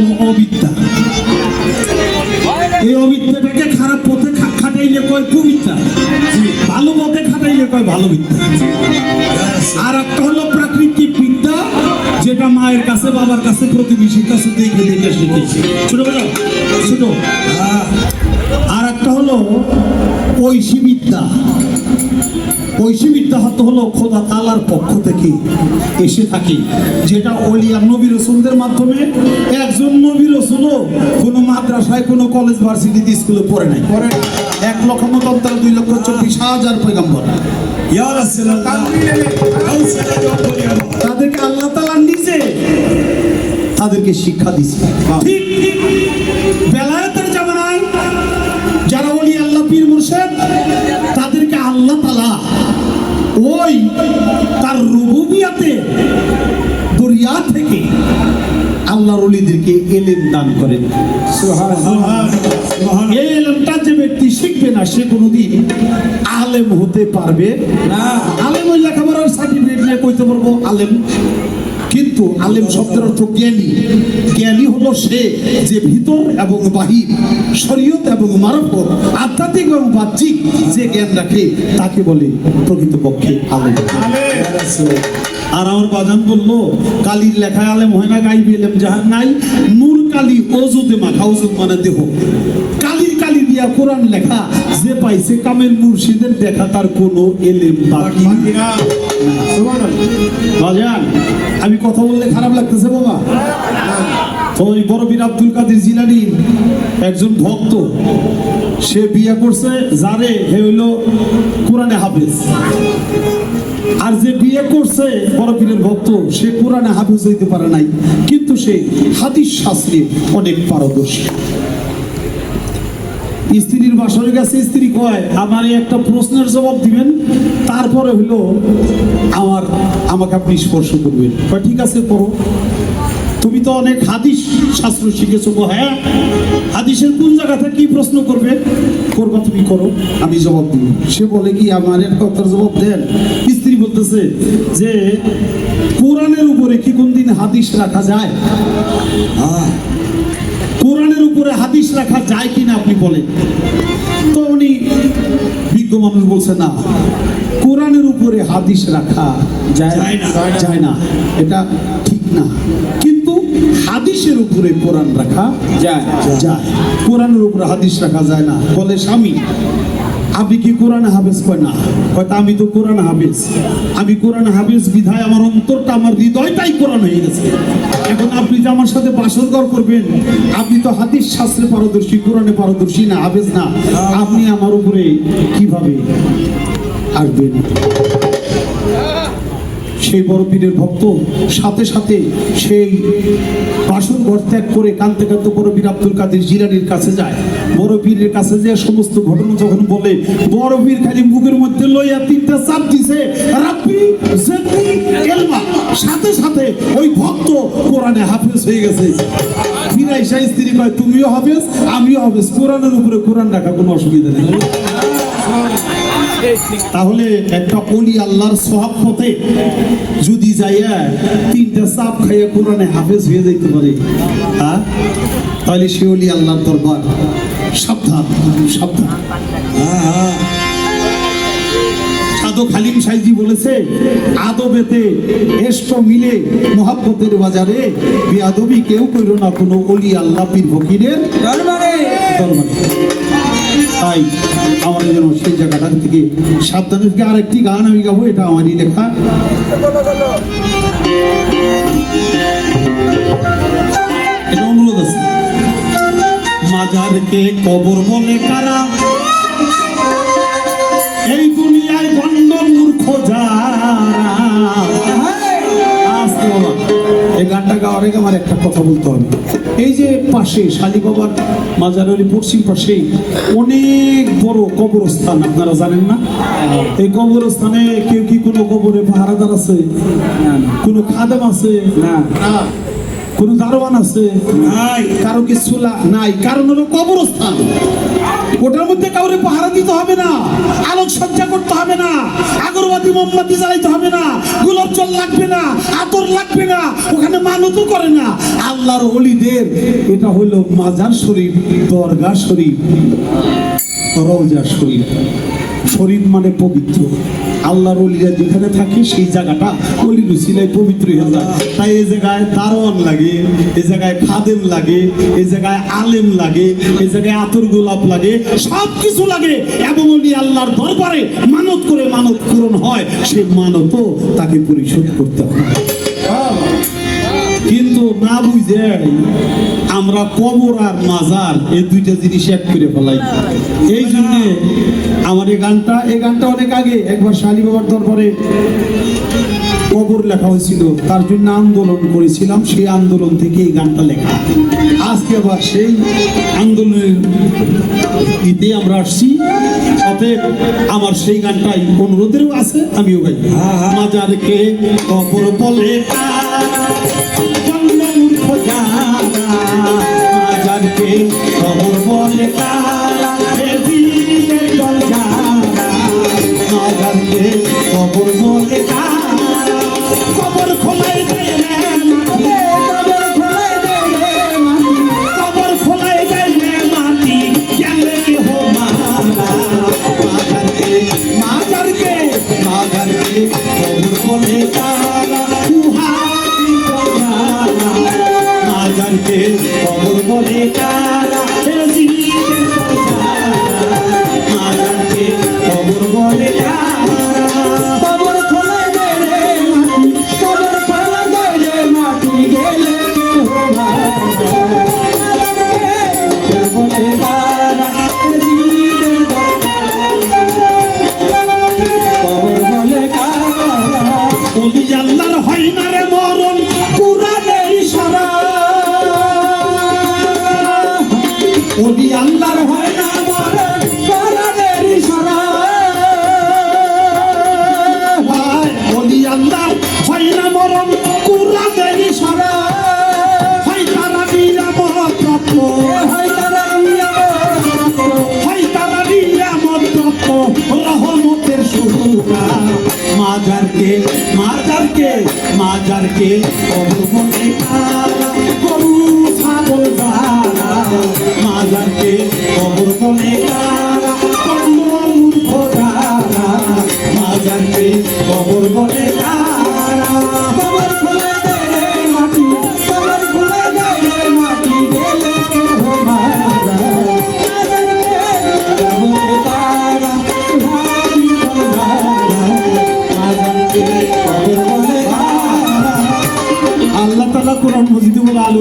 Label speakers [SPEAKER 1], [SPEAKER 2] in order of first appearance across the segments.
[SPEAKER 1] হলো অবিদ্যা। এই অবিদ্যাটাকে খারাপ পথে খাটাইলে কয় কুবিদ্যা? ভালো পথে খাটাইলে কয় ভালো বিদ্যা। আর একটা হলো প্রাকৃতিক বিদ্যা, যেটা মায়ের কাছে, বাবার কাছে, প্রতিবেশীর কাছে দেখে দেখে শিখেছে। ছোটবেলা ছোট। হলো খোদা তালার পক্ষ থেকে। এসে থাকে। যেটা নবী রসুলদের মাধ্যমে, একজন নবী রসুলও কোনো মাদ্রাসায়, কোনো কলেজ, ভার্সিটিতে, স্কুলে পড়ে নাই। পড়ে এক লক্ষ মতান্তর দুই লক্ষ চব্বিশ হাজার। তাদেরকে আল্লাহ তালা নিজে তাদেরকে শিক্ষা দিচ্ছে ঠিক আল্লাহর অলিদেরকে এলেম দান করেন। এই এলেমটা যে ব্যক্তি শিখবে না সে কোনোদিন আলেম হতে পারবে না। আলেম ওই লেখাপড়ার সার্টিফিকেট নিয়ে কইতে পারব আলেম। কিন্তু আলেম শব্দের অর্থ জ্ঞানী। জ্ঞানী হলো সে যে ভিতর এবং বাহির, শরীয়ত এবং মারফত, আধ্যাত্মিক এবং বাহ্যিক যে জ্ঞান রাখে, তাকে বলে প্রকৃতপক্ষে আলেম। আর আমার বাজান বলল, কালির লেখায় আলেম হয় না, গাইবি এলেম যাহার নাই। নূর কালি অজুতে মাখা অজুত মানে দেহ। কালি দিয়া কোরআন লেখা যে পাইছে কামেল মুর্শিদের দেখা তার কোনো এলেম বাকি বাজান আমি কথা বললে খারাপ লাগতেছে বাবা। ওই বড় বীর আব্দুল কাদের জিলানি একজন ভক্ত সে বিয়ে করছে যারে হে হইল কোরআনে হাফেজ। আর যে বিয়ে করছে বড় পীরের ভক্ত সে কোরআনে হাফেজ হইতে পারে নাই কিন্তু সে হাদিস শাস্ত্রে অনেক পারদর্শী। স্ত্রীর বাসরে গেছে স্ত্রী কয় আমার একটা প্রশ্নের জবাব দিবেন তারপরে হলো আমার আমাকে আপনি স্পর্শ করবেন। ঠিক আছে করো। তুমি তো অনেক হাদিস শাস্ত্র শিখেছো গো, হ্যাঁ? হাদিসের কোন জায়গাতে কি প্রশ্ন করবে? করবা তুমি করো আমি জবাব দিব। সে বলে কি আমার এক কথার জবাব দেন? স্ত্রী বলতেছে যে কোরআনের উপরে কি কোন দিন হাদিস রাখা যায়? কোরআনের উপরে হাদিস রাখা যায় কিনা আপনি বলেন। তো উনি বিজ্ঞ মানুষ বলছে না কোরআনের উপরে হাদিস রাখা যায়
[SPEAKER 2] যায় না।
[SPEAKER 1] এটা ঠিক না। কিন্তু হাদিসের উপরে কোরআন রাখা
[SPEAKER 2] যায়।
[SPEAKER 1] যায়। কোরআনের উপরে হাদিস রাখা যায় না। বলে স্বামী আপনি কি কোরআন হাফেজ? কয় না। হয়তো আমি তো কোরআন হাফেজ। আমি কোরআন হাফিজ বিধায় আমার অন্তরটা আমার হৃদয়টাই কোরআন হয়ে গেছে। এখন আপনি যে আমার সাথে বাসরঘর করবেন আপনি তো হাদিস শাস্ত্রে পারদর্শী কোরআনে পারদর্শী না হাফেজ না। আপনি আমার উপরে কীভাবে আসবেন? সেই বড় পীরের ভক্ত, সাথে সাথে সেই বাসন ঘর ত্যাগ করে কানতে কানতে বড় পীর আব্দুল কাদের জিরানির কাছে যায়। বড় পীরের কাছে যে সমস্ত ঘটনা যখন বলে বড় পীর খালি মুখের মধ্যে লইয়া তিনটা চাপ দিছে সাথে সাথে ওই ভক্ত কোরআনে হাফেজ হয়ে গেছে। ফিরাই শাহ স্ত্রী কয়, তুমিও হাফেজ, আমিও হাফেজ। কোরআনের উপরে কোরআন রাখা কোনো অসুবিধা নেই। তাহলে একটা অলি আল্লাহর সহাব পথে যদি যাইয়া তিনটা চাপ খাইয়া কোরআনে হাফেজ হয়ে যাইতে পারে। হ্যাঁ? তাহলে সে অলি আল্লাহর দরবার। সাবধান সাবধান। সাধক হালিম সাইজি বলেছে আদবেতে এষ্ট মিলে মহাব্বতের বাজারে কেউ কইল না কোনো অলি আল্লাহ পীর ফকিরের
[SPEAKER 2] দরবারে
[SPEAKER 1] তাই আমার যেন সেই জায়গাটা থেকে সাবধানে থেকে আরেকটি গান আমি গাবো, এটা আমারই লেখা। এটা অনুরোধ আছে। মাজারকে কবর বলে কারা? এই দুনিয়ায় গণ্ড মূর্খ যারা? এই গানটা গাওয়ার আগে আমার একটা কথা বলতে হবে। এই যে পাশে শালিবাবার মাজার মাজারের পশ্চিম পাশে অনেক বড় কবরস্থান আপনারা জানেন না? এই কবরস্থানে কেউ কি কোনো কবরে পাহারাদার আছে? কোনো খাদেম আছে? না। কোন দারোয়ান আছে?
[SPEAKER 2] নাই।
[SPEAKER 1] কারও কি চুলা নাই। কারণ হলো কবরস্থান। ওটার মধ্যে কাউরে পাহারা দিতে হবে না। আলোক সজ্জা করতে হবে না। আগরবাতি মোমবাতি জ্বালাইতে হবে না। গোলাপ জল লাগবে না। আতর লাগবে না। ওখানে মানতও করে না। আল্লাহর অলিদের এটা হলো মাজার শরীফ দরগা শরীফ রওজা শরীফ। শরীফ মানে পবিত্র। আল্লাহর অলিরা যেখানে থাকে সেই জায়গাটা অলি রুসিলায় পবিত্র হয়ে যায়। তাই এই জায়গায় দারোয়ান লাগে। এই জায়গায় খাদেম লাগে এই জায়গায় আলেম লাগে এই জায়গায় আতর গোলাপ লাগে সব কিছু লাগে। এবং উনি আল্লাহর দরবারে মানত করে মানত পূরণ হয় মানতও তাকে পরিশোধ করতে কিন্তু না বুঝে আমরা কবর আর মাজার এই দুইটা জিনিস এক করে ফেলাই। এই জন্য আমার এই গানটা এই গানটা অনেক আগে একবার শালী বাবার দরবারে কবর লেখা হয়েছিল। তার জন্য আন্দোলন করেছিলাম। সেই আন্দোলন থেকে এই গানটা লেখা। আজকে আবার সেই আন্দোলনের ইতে আমরা আসছি। অতএব আমার সেই গানটাই অনুরোধেরও আছে, আমিও গাই। মাজারকে কবর বলে মাজারকে কবর বলে মাজারকে কবর বলে তারা, মাজারকে অবমনে কারা গরু ছাগল যারা অবমনে কারা মূর্খ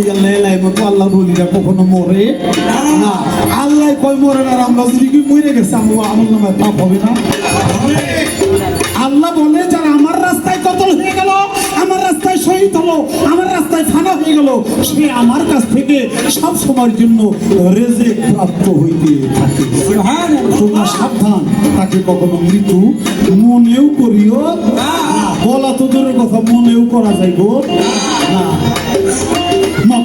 [SPEAKER 1] মজিদে বলে আলু আল্লাহ বলিরা কখনো মরে না। আল্লাহ কই মরে না আমরা যদি কি মরে গেছে আমার আমার নামে পাপ হবে না? আল্লাহ বলে যারা আমার রাস্তায় কতল হয়ে গেল আমার রাস্তায় শহীদ হলো আমার রাস্তায় ফানা হয়ে গেল সে আমার কাছ থেকে সব সময়ের জন্য রেজে প্রাপ্ত হইতে থাকে। তোমরা সাবধান তাকে কখনো মৃত্যু মনেও করিও না। বলা তো দূরের কথা মনেও করা যাইব না।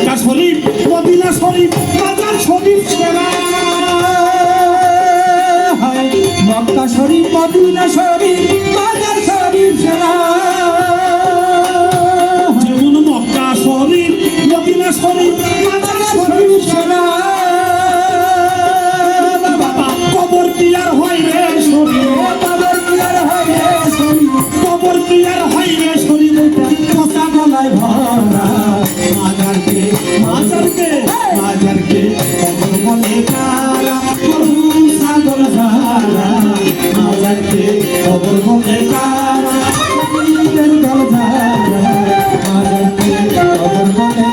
[SPEAKER 1] মক্কা শরীফ মদিনা শরীফ মাজার শরীফ
[SPEAKER 2] মক্কা শরীফ মদিনা শরীফ।
[SPEAKER 1] কবর